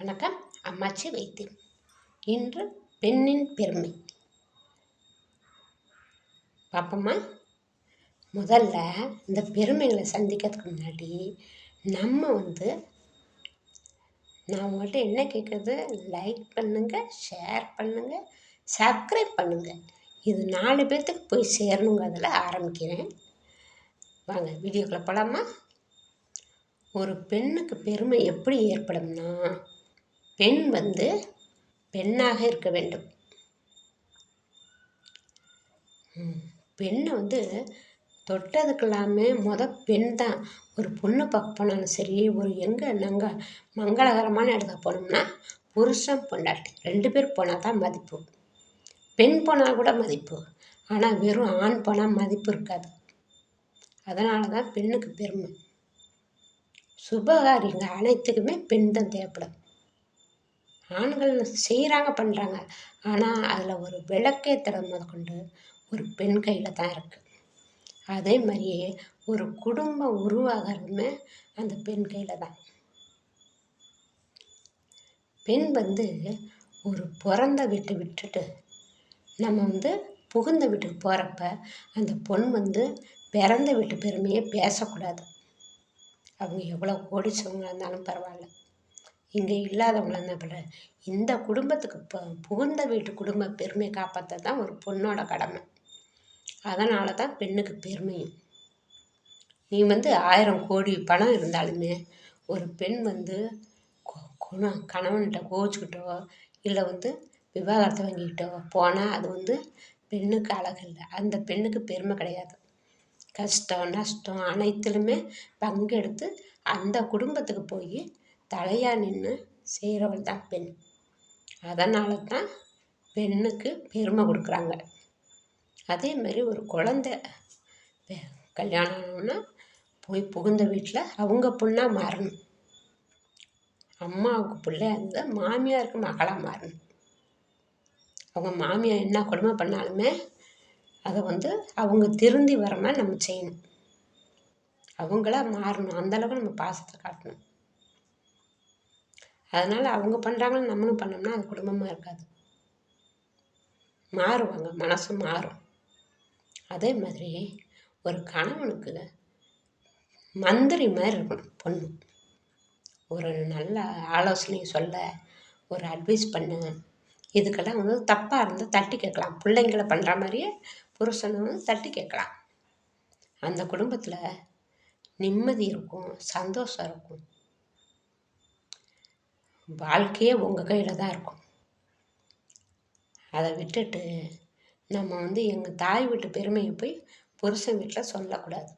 வணக்கம். அம்மாச்சி வைத்தியம். இன்று பெண்ணின் பெருமை. பாப்பம்மா. முதல்ல இந்த பெருமைகளை சந்திக்கிறதுக்கு முன்னாடி நம்ம வந்து நான் உங்கள்கிட்ட என்ன கேட்குறது? லைக் பண்ணுங்கள் ஷேர் பண்ணுங்கள் சப்ஸ்கிரைப் பண்ணுங்கள் இது நாலு பேர்த்துக்கு போய் சேரணுங்கிறதுல ஆரம்பிக்கிறேன். வாங்க வீடியோக்குள்ளே போகலாமா ஒரு பெண்ணுக்கு பெருமை எப்படி ஏற்படும்னா பெண் வந்து பெண்ணாக இருக்க வேண்டும். பெண்ணை வந்து தொட்டதுக்கெல்லாமே முத பெண் தான். ஒரு பொண்ணு பார்க்க போனாலும் சரி ஒரு எங்கே நாங்கள் மங்களகரமான இடத்துக்கு போனோம்னா புருஷன் பொண்டாட்டி ரெண்டு பேர் போனால் தான் மதிப்பு. பெண் போனால் கூட மதிப்பு. ஆனால் வெறும் ஆண் போனால் மதிப்பு இருக்காது. அதனால தான் பெண்ணுக்கு பெருமை. சுபகாரியங்கள் அனைத்துக்குமே பெண் தான் தேவைப்படும். ஆண்கள் செய்கிறாங்க பண்ணுறாங்க ஆனால் அதில் ஒரு விளக்கேற்றுறது கொண்டு ஒரு பெண் கையில் தான் இருக்குது அதே மாதிரியே ஒரு குடும்பம் உருவாகிறதுமே அந்த பெண் கையில் தான். பெண் வந்து ஒரு பிறந்த வீட்டை விட்டுட்டு நம்ம வந்து புகுந்த வீட்டுக்கு போகிறப்ப அந்த பொண் வந்து பிறந்த வீட்டு பெருமையை பேசக்கூடாது. அவங்க எவ்வளோ கோடிச்சவங்களாக இருந்தாலும் பரவாயில்ல. இங்கே இல்லாதவங்கள தான் பரவாயில்ல இந்த குடும்பத்துக்கு இப்போ புகுந்த வீட்டு குடும்ப பெருமையை காப்பாற்ற தான் ஒரு பொண்ணோட கடமை. அதனால தான் பெண்ணுக்கு பெருமையும். நீ வந்து ஆயிரம் கோடி பணம் இருந்தாலுமே ஒரு பெண் வந்து குணம் கணவன்கிட்ட கோச்சிக்கிட்டோ இல்லை வந்து விவாகரத்தை வாங்கிக்கிட்டோ போனால் அது வந்து பெண்ணுக்கு அழகு இல்லை. அந்த பெண்ணுக்கு பெருமை கிடையாது. கஷ்டம் நஷ்டம் அனைத்திலுமே பங்கெடுத்து அந்த குடும்பத்துக்கு போய் தலையாக நின்று செய்கிறவள் தான் பெண். அதனால தான் பெண்ணுக்கு பெருமை கொடுக்குறாங்க. அதே மாதிரி ஒரு குழந்த கல்யாணம் ஆனோன்னா போய் புகுந்த வீட்டில் அவங்க பொண்ணாக மாறணும். அம்மாவுக்கு பிள்ளையா இருந்தால் மாமியாருக்கு மகளாக மாறணும். அவங்க மாமியார் என்ன கொடுமை பண்ணாலுமே அதை வந்து அவங்க திருந்தி வர மாதிரி நம்ம செய்யணும். அவங்களா மாறணும். அந்தளவுக்கு நம்ம பாசத்தை காட்டணும். அதனால் அவங்க பண்ணுறாங்கன்னு நம்மளும் பண்ணோம்னா அது குடும்பமாக இருக்காது. மாறுவாங்க மனசு மாறும். அதே மாதிரி ஒரு கணவனுக்கு மந்திரி மாதிரி இருக்கணும் பொண்ணு. ஒரு நல்ல ஆலோசனை சொல்ல ஒரு அட்வைஸ் பண்ண. இதுக்கெல்லாம் வந்து தப்பாக இருந்தால் தட்டி கேட்கலாம். பிள்ளைங்களை பண்ணுற மாதிரியே புருஷனை வந்து தட்டி கேட்கலாம். அந்த குடும்பத்தில் நிம்மதி இருக்கும் சந்தோஷம் இருக்கும். வாழ்க்கையே உங்கள் கையில் தான் இருக்கும். அதை விட்டுட்டு நம்ம வந்து எங்கள் தாய் வீட்டு பெருமையை போய் புருஷன் வீட்டில் சொல்லக்கூடாது.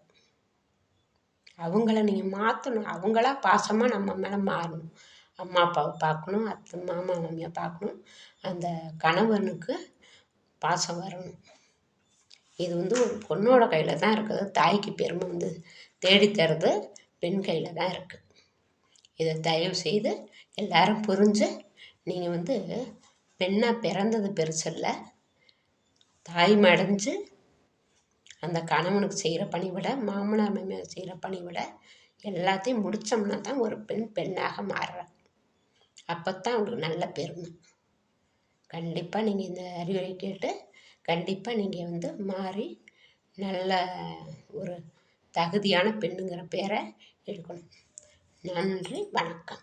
அவங்கள நீங்கள் மாற்றணும் அவங்களா பாசமாக நம்ம மேலே மாறணும். அம்மா அப்பாவை பார்க்கணும். அத்தை மாமா மாமியை பார்க்கணும். அந்த கணவனுக்கு பாசம் வரணும். இது வந்து ஒரு பொண்ணோட கையில் தான் இருக்குது. தாய்க்கு பெருமை வந்து தேடித்தரது பெண் கையில் தான் இருக்குது இதை தயவு செய்து எல்லாரும் புரிஞ்சு நீங்கள் வந்து பெண்ணாக பிறந்தது பெருசல்ல தாய் மடைஞ்சு அந்த கணவனுக்கு செய்கிற பணிவிட மாமனார் மாமியார் செய்கிற பணிவிட எல்லாத்தையும் முடித்தோம்னா தான் ஒரு பெண் பெண்ணாக மாறுறாள் அப்போ தான் அவங்களுக்கு நல்ல பெருமை. கண்டிப்பாக நீங்கள் இந்த அறிவுரை கேட்டு கண்டிப்பாக நீங்கள் வந்து மாறி நல்ல ஒரு தகுதியான பெண்ணுங்கிற பேரை எடுக்கணும். நன்றி வணக்கம்.